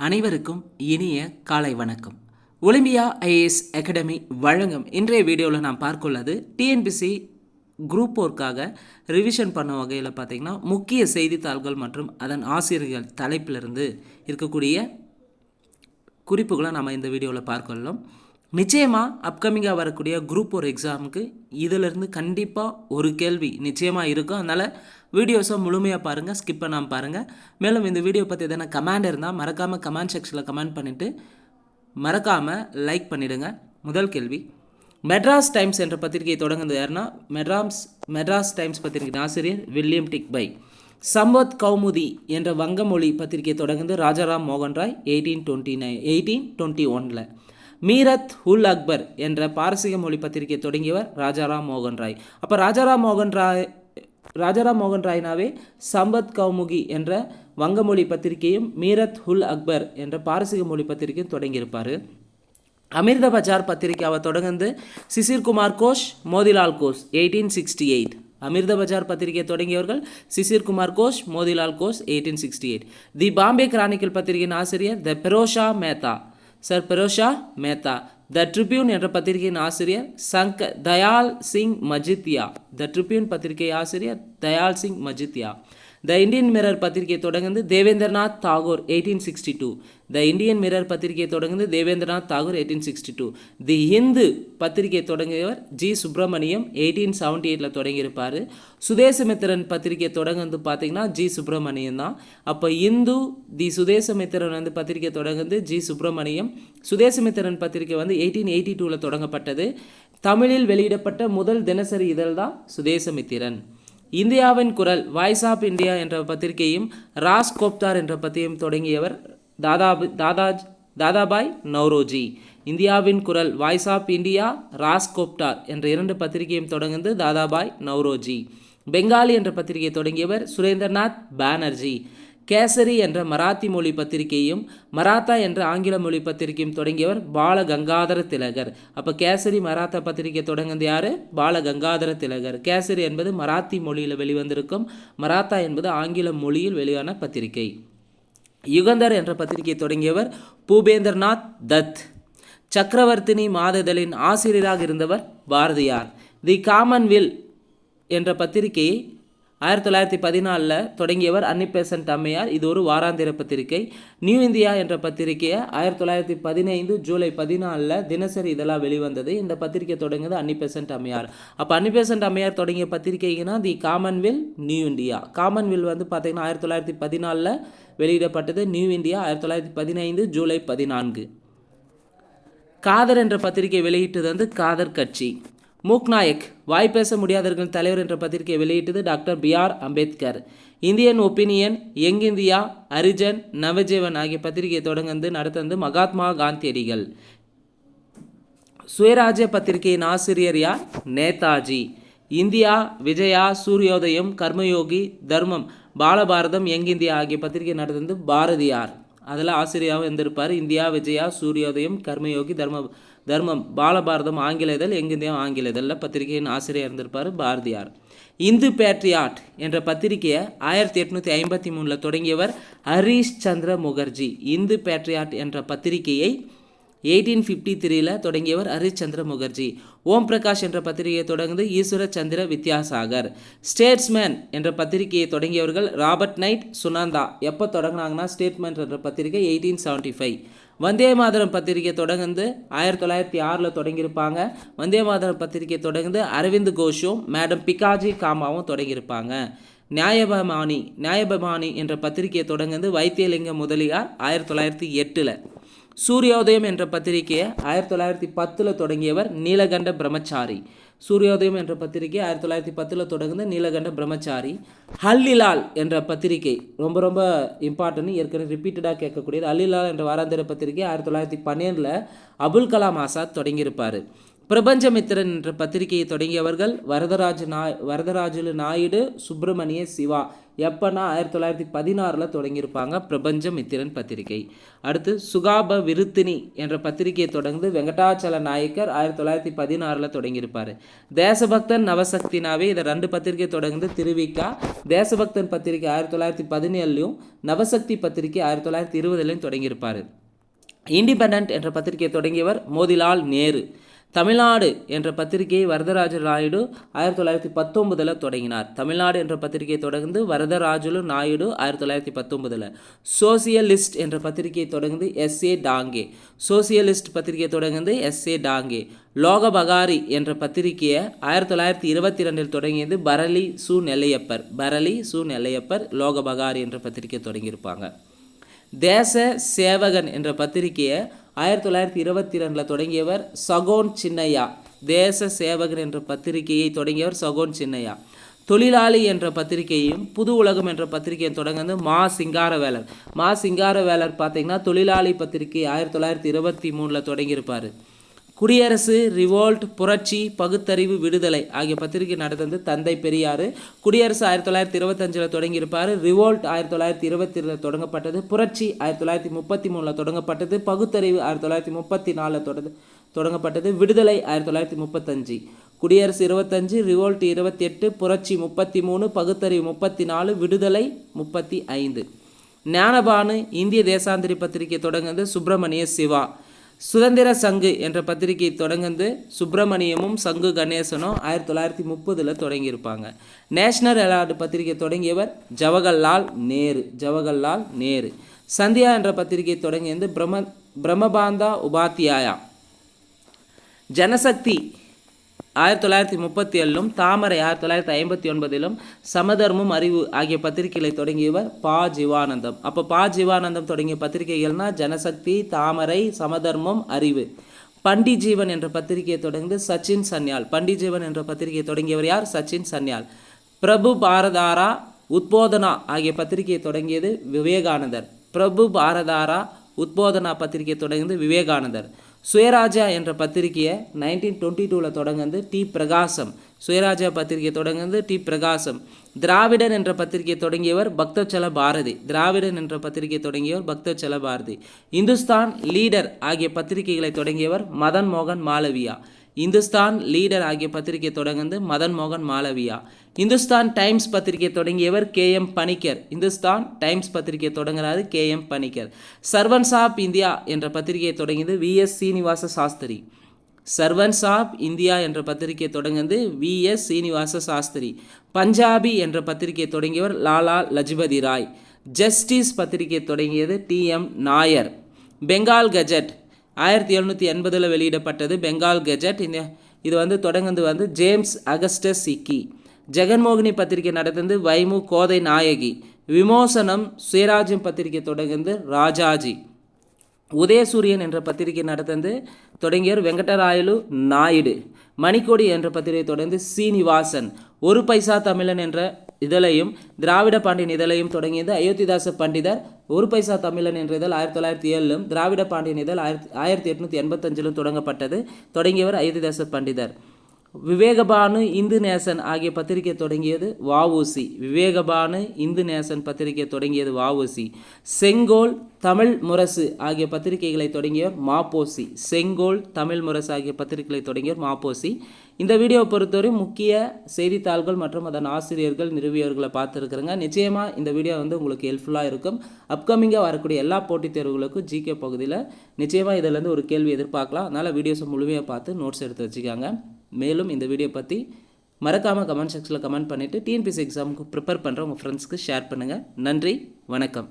அனைவருக்கும் இனிய காலை வணக்கம். ஒலிம்பியா ஐஏஎஸ் அகாடமி வழங்கும் இன்றைய வீடியோவில் நாம் பார்க்குள்ளது டிஎன்பிசி குரூப் ஒர்க்காக ரிவிஷன் பண்ண வகையில் பார்த்திங்கன்னா முக்கிய செய்தித்தாள்கள் மற்றும் அதன் ஆசிரியர்கள் தலைப்பிலிருந்து இருக்கக்கூடிய குறிப்புகளை நம்ம இந்த வீடியோவில் பார்க்கலாம் நிச்சயமாக அப்கமிங்காக வரக்கூடிய குரூப் ஒரு எக்ஸாமுக்கு இதிலிருந்து கண்டிப்பாக ஒரு கேள்வி நிச்சயமாக இருக்கும். அதனால் வீடியோஸை முழுமையாக பாருங்கள் ஸ்கிப் பண்ணாமல் பாருங்கள் மேலும் இந்த வீடியோ பற்றி எதனா கமெண்ட் இருந்தால் மறக்காமல் கமெண்ட் செக்ஷனில் கமெண்ட் பண்ணிவிட்டு மறக்காமல் லைக் பண்ணிவிடுங்க முதல் கேள்வி மெட்ராஸ் டைம்ஸ் என்ற பத்திரிகை தொடங்குனது யாருன்னா மெட்ராஸ் மெட்ராஸ் டைம்ஸ் பத்திரிகையின் ஆசிரியர் William Digby Sambad Kaumudi என்ற வங்கமொழி பத்திரிகை தொடங்குது ராஜாராம் மோகன் Roy eighteen twenty nine eighteen twenty ஒனில் மீரத் உல் அக்பர் என்ற பாரசீக மொழி பத்திரிகை தொடங்கியவர் ராஜாராம் மோகன் ராய். அப்போ ராஜாராம் மோகன் ராய் ராஜாராம் மோகன் ராய்னாவே சம்பத் கௌமுகி என்ற வங்கமொழி பத்திரிகையும் மீரத் உல் அக்பர் என்ற பாரசீக மொழி பத்திரிகையும் தொடங்கியிருப்பார். அமிர்த பஜார் பத்திரிகை அவர் தொடங்குந்து Sisir Kumar Ghosh Motilal Ghosh eighteen sixty eight Amrita Bazar பத்திரிகை தொடங்கியவர்கள் Sisir Kumar Ghosh Motilal Ghosh eighteen sixty eight the Bombay Chronicle பத்திரிகையின் ஆசிரியர் the Pherozeshah Mehta. Sir Pherozeshah Mehta. The Tribune என்ற பத்திரிகையின் ஆசிரியர் சங்க தயால் சிங் மஜித்யா த ட்ரிபியூன் பத்திரிகை ஆசிரியர் Dayal Singh Majithia the Indian Mirror பத்திரிகை தொடங்குது Debendranath Tagore eighteen sixty two the Indian Mirror பத்திரிகை தொடங்குது Debendranath Tagore eighteen sixty two the Hindu பத்திரிகை தொடங்கியவர் ஜி சுப்பிரமணியம் எயிட்டீன் செவன்டி எயிட்டில் தொடங்கியிருப்பார். சுதேசமித்திரன் பத்திரிகை தொடங்குது பார்த்தீங்கன்னா ஜி சுப்பிரமணியம் தான். அப்போ இந்து தி சுதேசமித்திரன் வந்து பத்திரிகை தொடங்குது ஜி சுப்பிரமணியம். சுதேசமித்திரன் பத்திரிகை வந்து எயிட்டீன் எயிட்டி டூவில் தொடங்கப்பட்டது. தமிழில் வெளியிடப்பட்ட முதல் தினசரி இதழ் தான் சுதேசமித்திரன். இந்தியாவின் குரல் வாய்ஸ் ஆஃப் இந்தியா என்ற பத்திரிகையும் ராஸ் கோப்தார் என்ற பத்தியும் தொடங்கியவர் தாதா தாதா தாதாபாய் நவ்ரோஜி. இந்தியாவின் குரல் voice of India Rast Goftar என்ற இரண்டு பத்திரிகையும் தொடங்குந்து தாதாபாய் நவ்ரோஜி. பெங்காலி என்ற பத்திரிகையை தொடங்கியவர் சுரேந்திரநாத் பானர்ஜி. கேசரி என்ற மராத்தி மொழி பத்திரிகையும் மராத்தா என்ற ஆங்கில மொழி பத்திரிகையும் தொடங்கியவர் பால கங்காதர திலகர். அப்போ கேசரி மராத்தா பத்திரிகை தொடங்குது யார்? பால கங்காதர திலகர். கேசரி என்பது மராத்தி மொழியில் வெளிவந்திருக்கும் மராத்தா என்பது ஆங்கில மொழியில் வெளியான பத்திரிகை. யுகந்தர் என்ற பத்திரிகை தொடங்கியவர் பூபேந்திரநாத் தத். சக்கரவர்த்தினி மாததலின் ஆசிரியராக இருந்தவர் பாரதியார். தி காமன்வில் என்ற பத்திரிகையை ஆயிரத்தி தொள்ளாயிரத்தி பதினாலில் தொடங்கியவர் அன்னிபெசன்ட் அம்மையார் இது ஒரு வாராந்திர பத்திரிகை. நியூ இந்தியா என்ற பத்திரிகையை ஆயிரத்தி தொள்ளாயிரத்தி பதினைந்து ஜூலை பதினாலில் தினசரி இதெல்லாம் வெளிவந்தது. இந்த பத்திரிகை தொடங்குது அன்னிபெசன்ட் அம்மையார் அப்போ அன்னிபெசன்ட் அம்மையார் தொடங்கிய பத்திரிகைங்கன்னா தி காமன்வில் நியூ இந்தியா. காமன்வில் வந்து பார்த்திங்கன்னா ஆயிரத்தி தொள்ளாயிரத்தி பதினாலில் வெளியிடப்பட்டது. நியூ இந்தியா ஆயிரத்தி தொள்ளாயிரத்தி பதினைந்து ஜூலை பதினான்கு. காதர் என்ற பத்திரிகை வெளியிட்டது வந்து காதர் கட்சி. மூக்நாயக் வாய் பேச முடியாதவர்கள் தலைவர் என்ற பத்திரிகை வெளியிட்டது doctor B R Ambedkar. Indian Opinion Young India Harijan Navajivan ஆகிய பத்திரிகையை தொடங்கந்து நடத்தந்து மகாத்மா காந்தியடிகள். சுயராஜ்ய பத்திரிகையின் ஆசிரியர் யார்? நேதாஜி. இந்தியா விஜயா சூரியோதயம் கர்மயோகி தர்மம் பாலபாரதம் யங் இந்தியா ஆகிய பத்திரிகை நடந்தது பாரதியார். அதில் ஆசிரியராகவும் இருந்திருப்பார். இந்தியா விஜயா சூரியோதயம் கர்மயோகி தர்ம தர்மம் பாலபாரதம் ஆங்கில இதழ் எங் ஆங்கில இதழில் பத்திரிகையின் ஆசிரியர் இருந்திருப்பார் பாரதியார். இந்து பேட்ரியாட் என்ற பத்திரிகையை ஆயிரத்தி எட்நூற்றி ஐம்பத்தி மூணில் தொடங்கியவர் ஹரீஷ் சந்திர முகர்ஜி. இந்து பேட்ரியாட் என்ற பத்திரிகையை எயிட்டீன் ஃபிஃப்டி த்ரீல தொடங்கியவர் ஹரிச்சந்திர முகர்ஜி. ஓம் பிரகாஷ் என்ற பத்திரிகையை தொடர்ந்து ஈஸ்வர சந்திர வித்யாசாகர். ஸ்டேட்ஸ்மேன் என்ற பத்திரிகையை தொடங்கியவர்கள் ராபர்ட் நைட் சுனந்தா. எப்போ தொடங்கினாங்கன்னா ஸ்டேட்மெண்ட் என்ற பத்திரிகை eighteen seventy five Vande Mataram பத்திரிகை தொடங்குந்து ஆயிரத்தி தொள்ளாயிரத்தி ஆறில் தொடங்கியிருப்பாங்க. வந்தே மாதரம் பத்திரிகை தொடங்குந்து அரவிந்த் கோஷும் மேடம் பிகாஜி காமாவும் தொடங்கியிருப்பாங்க. நியாயபமானி நியாயபமானி என்ற பத்திரிகையை தொடங்குந்து வைத்தியலிங்க முதலியார் ஆயிரத்தி தொள்ளாயிரத்தி எட்டில். சூரியோதயம் என்ற பத்திரிகையை ஆயிரத்தி தொள்ளாயிரத்தி பத்தில் தொடங்கியவர் நீலகண்ட பிரம்மச்சாரி. சூரியோதயம் என்ற பத்திரிகை ஆயிரத்தி தொள்ளாயிரத்தி பத்தில் தொடங்குந்த நீலகண்ட பிரம்மச்சாரி. ஹல்லிலால் என்ற பத்திரிகை ரொம்ப ரொம்ப இம்பார்ட்டன்ட் ஏற்கனவே ரிப்பீட்டடாக கேட்கக்கூடியது. ஹல்லிலால் என்ற வாராந்திர பத்திரிகை ஆயிரத்தி தொள்ளாயிரத்தி பன்னெண்டில் அபுல் கலாம் ஆசாத் தொடங்கியிருப்பார். பிரபஞ்சமித்திரன் என்ற பத்திரிகையை தொடங்கியவர்கள் வரதராஜ நாய் வரதராஜுலு நாயுடு சுப்பிரமணிய சிவா. எப்போனா ஆயிரத்தி தொள்ளாயிரத்தி பதினாறில் தொடங்கியிருப்பாங்க பிரபஞ்ச மித்திரன் பத்திரிகை. அடுத்து சுகாப விருத்தினி என்ற பத்திரிகையை தொடர்ந்து வெங்கடாச்சல நாயக்கர் ஆயிரத்தி தொள்ளாயிரத்தி பதினாறில் தொடங்கியிருப்பார். தேசபக்தன் நவசக்தினாவே இதை ரெண்டு பத்திரிகை தொடர்ந்து திருவிக்கா. தேசபக்தன் பத்திரிகை ஆயிரத்தி தொள்ளாயிரத்தி பதினேழுலையும் நவசக்தி பத்திரிகை ஆயிரத்தி தொள்ளாயிரத்தி இருபதுலையும் தொடங்கியிருப்பார். இண்டிபெண்ட் என்ற பத்திரிகையை தொடங்கியவர் மோதிலால் நேரு. தமிழ்நாடு என்ற பத்திரிகையை வரதராஜ நாயுடு ஆயிரத்தி தொள்ளாயிரத்தி பத்தொன்பதில் தொடங்கினார். தமிழ்நாடு என்ற பத்திரிகையை தொடர்ந்து வரதராஜலு நாயுடு ஆயிரத்தி தொள்ளாயிரத்தி பத்தொன்பதில். சோசியலிஸ்ட் என்ற பத்திரிகையை தொடர்ந்து எஸ் ஏ டாங்கே. சோசியலிஸ்ட் பத்திரிகையை தொடர்ந்து எஸ் ஏ டாங்கே. லோகபகாரி என்ற பத்திரிகையை ஆயிரத்தி தொள்ளாயிரத்தி இருபத்தி ரெண்டில் தொடங்கியது பரலி சு நெல்லையப்பர். பரலி சு நெல்லையப்பர் லோகபகாரி என்ற பத்திரிகையை தொடங்கியிருப்பாங்க. தேச சேவகன் என்ற பத்திரிகையை ஆயிரத்தி தொள்ளாயிரத்தி இருபத்தி ரெண்டில் தொடங்கியவர் சகோன் சின்னையா தேச சேவகன் என்ற பத்திரிகையை தொடங்கியவர் சகோன் சின்னையா. தொழிலாளி என்ற பத்திரிகையும் புது உலகம் என்ற பத்திரிகையும் தொடங்குறது மா சிங்காரவேலர். மா சிங்காரவேலர் பார்த்தீங்கன்னா தொழிலாளி பத்திரிகை ஆயிரத்தி தொள்ளாயிரத்தி இருபத்தி மூணில் தொடங்கியிருப்பார். குடியரசு ரிவோல்ட் புரட்சி பகுத்தறிவு விடுதலை ஆகிய பத்திரிகை நடந்தது தந்தை பெரியார். குடியரசு ஆயிரத்தி தொள்ளாயிரத்தி இருபத்தஞ்சில் தொடங்கியிருப்பார். ரிவோல்ட் ஆயிரத்தி தொள்ளாயிரத்தி இருபத்தி தொடங்கப்பட்டது. புரட்சி ஆயிரத்தி தொள்ளாயிரத்தி முப்பத்தி மூணில் தொடங்கப்பட்டது. பகுத்தறிவு ஆயிரத்தி தொள்ளாயிரத்தி முப்பத்தி நாலில் தொட தொடங்கப்பட்டது. விடுதலை ஆயிரத்தி தொள்ளாயிரத்தி முப்பத்தஞ்சு. குடியரசு இருபத்தஞ்சு ரிவோல்ட் இருபத்தி எட்டு புரட்சி முப்பத்தி மூணு பகுத்தறிவு முப்பத்தி நாலு விடுதலை முப்பத்தி ஐந்து. ஞானபானு இந்திய தேசாந்திரி பத்திரிகை தொடங்குது சுப்பிரமணிய சிவா. சுதந்திர சங்கு என்ற பத்திரிகை தொடங்குந்து சுப்பிரமணியமும் சங்கு கணேசனும் ஆயிரத்தி தொள்ளாயிரத்தி முப்பதில் தொடங்கியிருப்பாங்க. நேஷனல் அவார்டு பத்திரிகை தொடங்கியவர் ஜவஹர்லால் நேரு ஜவஹர்லால் நேரு. சந்தியா என்ற பத்திரிகை தொடங்கியது பிரம்ம பிரம்மபாந்தா உபாத்தியாயா ஜனசக்தி ஆயிரத்தி தொள்ளாயிரத்தி முப்பத்தி ஏழிலும் தாமரை ஆயிரத்தி தொள்ளாயிரத்தி ஐம்பத்தி ஒன்பதிலும் சமதர்மம் அறிவு ஆகிய பத்திரிகைகளை தொடங்கியவர் பா. ஜீவானந்தம். அப்போ பா. ஜீவானந்தம் தொடங்கிய பத்திரிகைகள்னால் ஜனசக்தி தாமரை சமதர்மம் அறிவு. பண்டி ஜீவன் என்ற பத்திரிகையை தொடர்ந்து சச்சின் சன்யால். பண்டி ஜீவன் என்ற பத்திரிகையை தொடங்கியவர் யார்? சச்சின் சன்யால். பிரபு பாரதாரா உத்போதனா ஆகிய பத்திரிகையை தொடங்கியது விவேகானந்தர். பிரபு பாரதாரா உத்போதனா பத்திரிகை தொடங்கியது விவேகானந்தர். சுயராஜா என்ற பத்திரிகையை நைன்டீன் டுவெண்ட்டி டூவில் தொடங்குது டி பிரகாசம். சுயராஜா பத்திரிகை தொடங்குது டி பிரகாசம். திராவிடன் என்ற பத்திரிகை தொடங்கியவர் பக்தச்சல பாரதி. திராவிடன் என்ற பத்திரிகை தொடங்கியவர் பக்தச்சல பாரதி. இந்துஸ்தான் லீடர் ஆகிய பத்திரிகைகளை தொடங்கியவர் மதன் மோகன் மாலவியா இந்துஸ்தான் லீடர் ஆகிய பத்திரிகை தொடங்குந்து மதன் மோகன் மாலவியா இந்துஸ்தான் டைம்ஸ் பத்திரிகை தொடங்கியவர் K M Panikkar. Hindustan Times பத்திரிகை தொடங்குறாரு K M Panikkar. Servants of India என்ற பத்திரிகையை தொடங்கியது V S Srinivasa Sastri. Servants of India என்ற பத்திரிகை தொடங்குந்து வி எஸ் சீனிவாச சாஸ்திரி. பஞ்சாபி என்ற பத்திரிகை தொடங்கியவர் லாலா லஜ்பதி ராய். ஜஸ்டிஸ் பத்திரிகை தொடங்கியது T M Nair. Bengal Gazette ஆயிரத்தி எழுநூற்றி எண்பதில் வெளியிடப்பட்டது பெங்கால் கெஜெட் இந்த இது வந்து தொடங்குது வந்து ஜேம்ஸ் அகஸ்டஸ் சிக்கி ஜெகன்மோகினி பத்திரிகை நடந்தது வைமு கோதை நாயகி. விமோசனம் சுயராஜ்யம் பத்திரிகை தொடங்குது ராஜாஜி. உதயசூரியன் என்ற பத்திரிகை நடந்தது தொடங்கியவர் வெங்கடராயலு நாயுடு. மணிக்கொடி என்ற பத்திரிகை தொடர்ந்து சீனிவாசன். ஒரு பைசா தமிழன் என்ற இதழையும் திராவிட பாண்டியன் இதழையும் தொடங்கியது அயோத்திதாச பண்டிதர் ஒரு பைசா தமிழன் என்ற இதழ் ஆயிரத்தி தொள்ளாயிரத்தி ஏழிலும் திராவிட பாண்டியன் இதழ் ஆயிரத்தி ஆயிரத்தி எட்நூற்றி எண்பத்தஞ்சிலும் தொடங்கப்பட்டது. தொடங்கியவர் ஐதிதாச பண்டிதர். விவேகபானு இந்து நேசன் ஆகிய பத்திரிகை தொடங்கியது வஉசி. விவேகபானு இந்து நேசன் பத்திரிகை தொடங்கியது வஉசி. செங்கோல் தமிழ் முரசு ஆகிய பத்திரிகைகளை தொடங்கியவர் மாப்போசி. செங்கோல் தமிழ் முரசு ஆகிய பத்திரிகைகளை தொடங்கியவர் மாப்போசி. இந்த வீடியோவை பொறுத்தவரை முக்கிய செய்தித்தாள்கள் மற்றும் அதன் ஆசிரியர்கள் நிறுவியவர்களை பார்த்துருக்குறேங்க. நிச்சயமாக இந்த வீடியோ வந்து உங்களுக்கு ஹெல்ப்ஃபுல்லாக இருக்கும். அப்கமிங்காக வரக்கூடிய எல்லா போட்டித் தேர்வுகளுக்கும் ஜிகே பகுதியில் நிச்சயமாக இதிலேருந்து ஒரு கேள்வி எதிர்பார்க்கலாம். அதனால் வீடியோஸை முழுமையாக பார்த்து நோட்ஸ் எடுத்து வச்சுக்காங்க. மேலும் இந்த வீடியோ பற்றி மறக்காமல் கமெண்ட் செக்ஷனில் கமெண்ட் பண்ணிவிட்டு டிஎன்பிசி எக்ஸாமுக்கு ப்ரிப்பேர் பண்ணுற உங்கள் ஃப்ரெண்ட்ஸ்க்கு ஷேர் பண்ணுங்கள் நன்றி வணக்கம்.